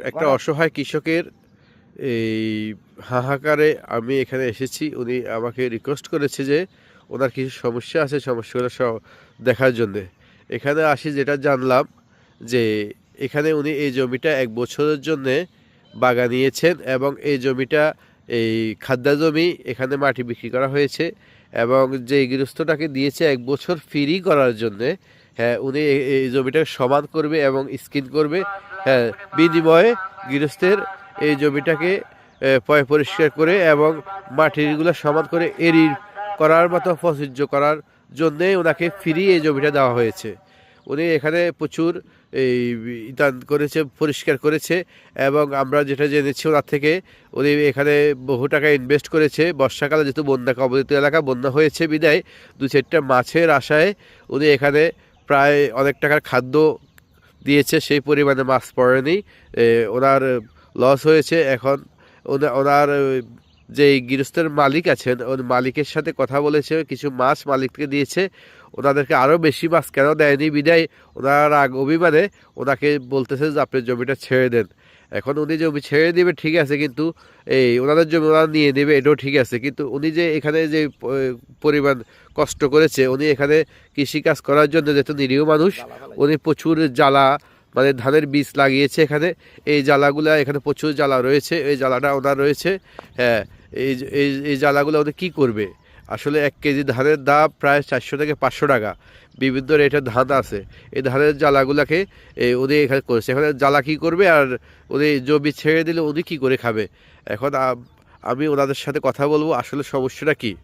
একটা অসহায় কৃষকের এই হাহাকারে আমি এখানে এসেছি। উনি আমাকে রিকোয়েস্ট করেছে যে ওনার কিছু সমস্যা আছে সমস্যাগুলো সব দেখার জন্যে। এখানে আসি যেটা জানলাম যে এখানে উনি এই জমিটা এক বছরের জন্যে বাগানিয়েছেন এবং এই জমিটা এই খাদ্য জমি এখানে মাটি বিক্রি করা হয়েছে এবং যে গৃহস্থটাকে দিয়েছে এক বছর ফ্রি করার জন্যে হ্যাঁ উনি এই- জমিটা সমান করবে এবং স্কিন করবে। হ্যাঁ বিনিময়ে গৃহস্থের এই জমিটাকে পয় পরিষ্কার করে এবং মাটিগুলো সমান করে এরি করার মতো প্রযোজ্য করার জন্যে ওনাকে ফ্রি এই জমিটা দেওয়া হয়েছে। উনি এখানে প্রচুর এই দান করেছে, পরিষ্কার করেছে এবং আমরা যেটা জেনেছি ওনার থেকে, উনি এখানে বহু টাকা ইনভেস্ট করেছে। বর্ষাকালে যেহেতু বন্যা, কবলিত এলাকা, বন্যা হয়েছে বিদায়। দু চারটা মাছের আশায় উনি এখানে প্রায় অনেক টাকার খাদ্য দিয়েছে, সেই পরিমাণে মাছ পড়েনি ওনার লস হয়েছে। এখন ওনা- ওনার যে গৃহস্থের মালিক আছেন ওই মালিকের সাথে কথা বলেছে, কিছু মাছ মালিককে দিয়েছে। ওনাদেরকে আরও বেশি মাছ কেন দেয়নি? বিদায়, ওনার আগ অভিমানে ওনাকে বলতেছে যে, আপনি জমিটা ছেড়ে দেন। এখন উনি জমি ছেড়ে দেবে ঠিক আছে কিন্তু এই ওনাদের জমি ওনারা নিয়ে নেবে এটাও ঠিক আছে কিন্তু উনি যে এখানে যে পরিমাণ কষ্ট করেছে উনি এখানে কৃষিকাজ করার জন্য যেহেতু নিরীহ মানুষ উনি প্রচুর জ্বালা মানে ধানের বীজ লাগিয়েছে এখানে এই জ্বালাগুলা এখানে প্রচুর জ্বালা রয়েছে এই জ্বালাটা ওনার রয়েছে হ্যাঁ এই এই এই জ্বালাগুলো ওদের কী করবে? আসলে এক কেজি ধানের দাম প্রায় চারশো থেকে পাঁচশো টাকা। বিভিন্ন রেটের ধান আছে। এই ধানের জ্বালাগুলাকে উনি এখানে করেছে। এখানে জ্বালা কী করবে আর উনি জমি ছেড়ে দিলে উনি কী করে খাবে? এখন আম- ওনাদের সাথে কথা বলব। আসলে সমস্যাটা কী?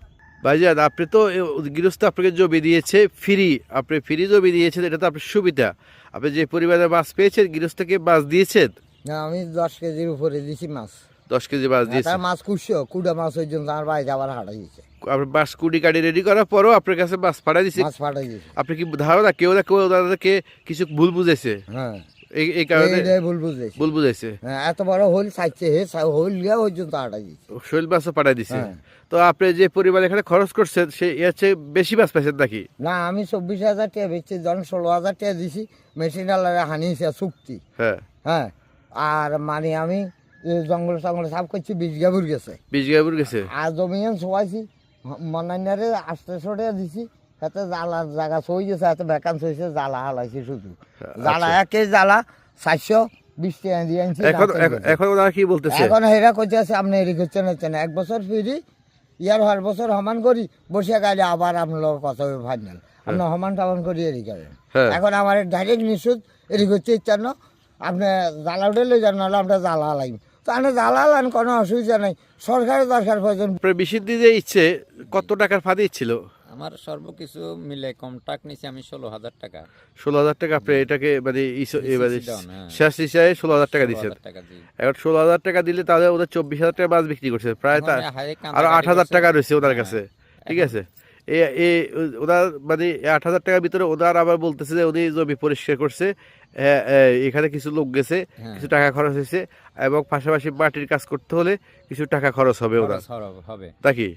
ভাইজান, আপনি তো গৃহস্থ আপনাকে জমি দিয়েছে ফ্রি। আপনি ফ্রি জমি দিয়েছেন, এটা তো আপনার সুবিধা। আপনি যে পরিমাণে মাছ পেয়েছেন, গৃহস্থকে মাছ দিয়েছেন? না, আমি দশ কেজির উপরে দিছি মাছ। দশ কেজি মাছ তার দিয়েছেন মাছ কুড়ছো কুড়া মাছ ওই জন্য আমার বাড়িতে আবার হারাই দিয়েছে। আপনি মাছ কুড়ি কাটি রেডি করার পরও আপনার কাছে মাছ পাঠাই দিয়েছে। মাছ ফাটাই দিয়েছে। আপনি কি ধারণা কেউ না কেউ ওনাদেরকে কিছু ভুল বুঝেছে? হ্যাঁ। এই এই কারণে ভুল বুঝেছি। ভুল বুঝাইছে হ্যাঁ এত বড় হোল চাইছে হে হোল গিয়া ওই জন্য হারাই দিয়েছে। শৈল মাছও পাঠাই দিছে হ্যাঁ। তো আপনি যে পরিমাণ এখানে খরচ করছেন সে এর চেয়ে বেশি মাছ পাইছেন নাকি? না আমি চব্বিশ হাজার টাকা বেচছি যখন ষোলো হাজার টাকা দিছি মেশিন আলারে হানিয়েছে চুক্তি। হ্যাঁ। হ্যাঁ। আর মানে আমি জঙ্গল টঙ্গল সাফ করছি বিশ গাভুর গেছে। বিশ গাবুর গেছে? আর জমিয়ান শোয়াইছি মনাইনারে আস্তে সরে দিছি হাতে জ্বালা জায়গা সই গেছে হাতে ভ্যাকান্স হয়েছে জ্বালা হালাইছি শুধু। জ্বালা একে জ্বালা চারশো বিশ টাকা দিয়ে আনছি আচ্ছা। এখন ওনারা কি বলতেছে? এখন হেরা করছে আছে আপনি এরি করছেন হচ্ছে না। এক বছর ফিরি ইয়ার হর বছর সমান করি বসে গেলে আবার আপনার কথা হবে ফাইনাল আপনি সমান সমান করি এরি করেন হ্যাঁ। এখন আমার ডাইরেক্ট নিশুদ এরি করছে ইচ্ছা না আপনি জ্বালা উঠে লই যান নাহলে আমরা জ্বালা লাইন তো আপনি জ্বালা লান কোনো অসুবিধা নেই। সরকারের দরকার প্রয়োজন। বেশি দিতে ইচ্ছে কত টাকার ফাঁদি ছিল আমার সর্বকিছু মিলে কন্ট্রাক্ট নিছি আমি ষোলো হাজার টাকা। ষোলো হাজার টাকা আপনি এটাকে মানে মানে হ্যাঁ। শেষ হিসাবে ষোলো হাজার টাকা 16,000 দিচ্ছেন। টাকা দিই। ষোলো হাজার টাকা দিলে তাহলে ওদের চব্বিশ হাজার টাকা মাছ বিক্রি করছে। প্রায় তার আরও আট হাজার টাকা রয়েছে ওনার হ্যাঁ, কাছে ঠিক আছে? এ এ ওনার মানে আট হাজার টাকার ভিতরে ওনার আবার বলতেছে যে উনি জমি পরিষ্কার করছে। এখানে কিছু লোক গেছে হ্যাঁ। কিছু টাকা খরচ হয়েছে এবং পাশাপাশি মাটির কাজ করতে হলে কিছু টাকা খরচ হবে ওনার। হবে- নাকি?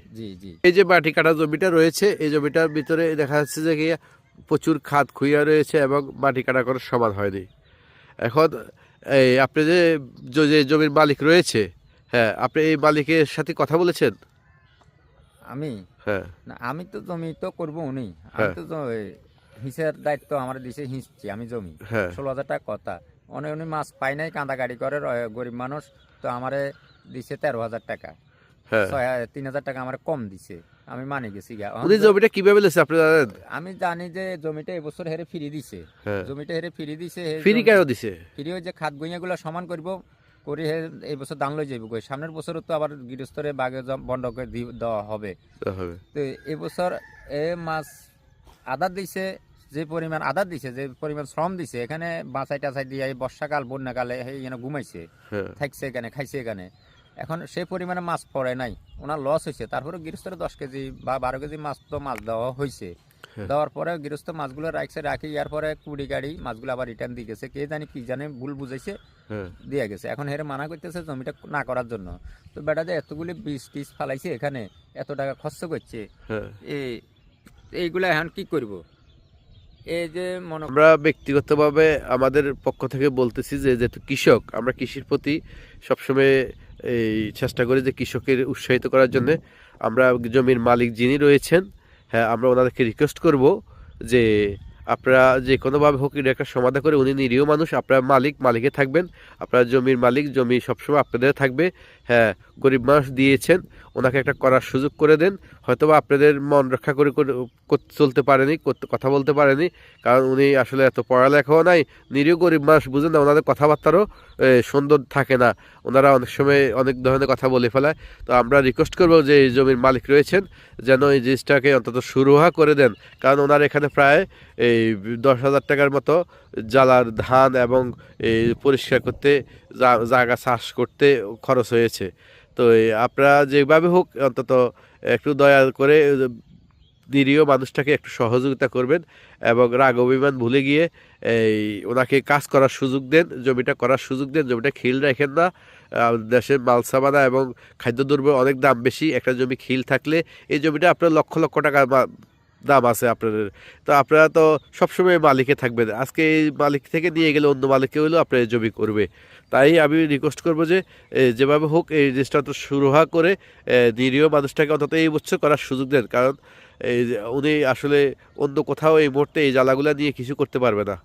এই যে মাটি কাটা জমিটা রয়েছে এই জমিটার ভিতরে দেখা যাচ্ছে যে প্রচুর খাদ খুইয়া রয়েছে এবং মাটি কাটা করার সমান হয়নি। এখন এই আপনি যে জমির মালিক রয়েছে হ্যাঁ আপনি এই মালিকের সাথে কথা বলেছেন? আমি? হ্যাঁ। না আমি তো জমি তো করব উনি। আমি হ্যাঁ। তো হিসের দায়িত্ব আমার দিছে হিঁচছি আমি জমি। হ্যাঁ। ষোলো হাজার টাকা কথা। অনেক উনি মাছ পাই নাই কান্দা গাড়ি করে গরিব মানুষ তো আমারে দিছে তেরো হাজার টাকা। হ্যাঁ। তিন হাজার টাকা আমার কম দিছে। আমি মানি গেছি উনি জমিটা কীভাবে লেছে আপনি জানেন? আমি জানি যে জমিটা এবছর হেরে ফিরি দিছে। জমিটা হেরে ফিরি দিছে ফ্রি কেন দিছে? ফিরি ওই যে খাত গুইয়াগুলো সমান করব করে এই বছর দান লই যাইব কই? সামনের বছরও তো আবার গৃহস্থরে বাগে বন্ধ করে দেওয়া হবে। তা তো এবছর এ মাছ আদার দিছে যে পরিমাণ আদার দিছে যে পরিমাণ শ্রম দিছে এখানে বাঁচাই টাচাই দিয়ে এই বর্ষাকাল বন্যাকালে এই এখানে ঘুমাইছে হ্যাঁ। থাকছে এখানে খাইছে এখানে। এখন সেই পরিমাণে মাছ পড়ে নাই ওনার লস হয়েছে তারপরে গৃহস্থরে দশ কেজি বা বারো কেজি মাছ তো মাছ দেওয়া হয়েছে দেওয়ার পরে গৃহস্থ মাছগুলো রাখছে রাখি ইয়ার পরে কুড়ি গাড়ি মাছগুলো আবার রিটার্ন দিয়ে গেছে কে জানি কি জানে ভুল বুঝাইছে। হ্যাঁ দিয়ে গেছে। এখন হেরে মানা করতেছে জমিটা না করার জন্য। তো বেটা যে এতগুলি বীজ টিজ ফালাইছে এখানে এত টাকা খরচ করছে হ্যাঁ। এই এইগুলা এখন কি করব? এই যে মনে আমরা ব্যক্তিগতভাবে আমাদের পক্ষ থেকে বলতেছি যে যেহেতু কৃষক আমরা কৃষির প্রতি সবসময় এই চেষ্টা করি যে কৃষকের উৎসাহিত করার জন্য। আমরা জমির মালিক যিনি রয়েছেন হ্যাঁ আমরা ওনাদেরকে রিকোয়েস্ট করব যে আপনারা যে কোনোভাবে হোক একটা সমাধান করে উনি নিরীহ মানুষ, আপনার মালিক, মালিকে থাকবেন। আপনার জমির মালিক, জমি সবসময় আপনাদের থাকবে। হ্যাঁ গরিব মানুষ দিয়েছেন। ওনাকে একটা করার সুযোগ করে দেন। হয়তোবা আপনাদের মন রক্ষা করে চলতে পারেনি কথা বলতে পারেনি। কারণ উনি আসলে এত পড়ালেখাও নাই, নিরীহ গরিব মানুষ, বুঝেন না, ওনাদের কথাবার্তারও সুন্দর থাকে না। ওনারা অনেক সময় অনেক ধরনের কথা বলে ফেলায়। তো আমরা রিকোয়েস্ট করব যে এই জমির মালিক রয়েছেন, যেন এই জিনিসটাকে অন্তত সুরহা করে দেন। কারণ ওনার এখানে প্রায়, এই দশ হাজার টাকার মতো জ্বালার ধান এবং, এই পরিষ্কার করতে জায়গা চাষ করতে খরচ হয়েছে। তো আপনারা যেভাবে হোক অন্তত একটু দয়া করে নিরীহ মানুষটাকে একটু সহযোগিতা করবেন এবং রাগ অভিমান ভুলে গিয়ে এই ওনাকে কাজ করার সুযোগ দেন, জমিটা করার সুযোগ দেন, জমিটা খিল রাখেন না। দেশের দেশের মালসামানা এবং খাদ্যদ্রব্য অনেক দাম বেশি, একটা জমি খিল থাকলে এই জমিটা আপনার লক্ষ লক্ষ টাকা দাম আছে আপনাদের। তো আপনারা তো সবসময় মালিকে থাকবেন। আজকে এই মালিক থেকে নিয়ে গেলে অন্য মালিককে হলেও আপনার জমি করবে। তাই আমি রিকোয়েস্ট করব যে যেভাবে হোক এই জিনিসটা তো হওয়া করে নিরীহ মানুষটাকে অন্তত এই বছর করার সুযোগ দেন। কারণ এই উনি আসলে অন্য কোথাও এই মুহূর্তে এই জ্বালাগুলা নিয়ে কিছু করতে পারবে না।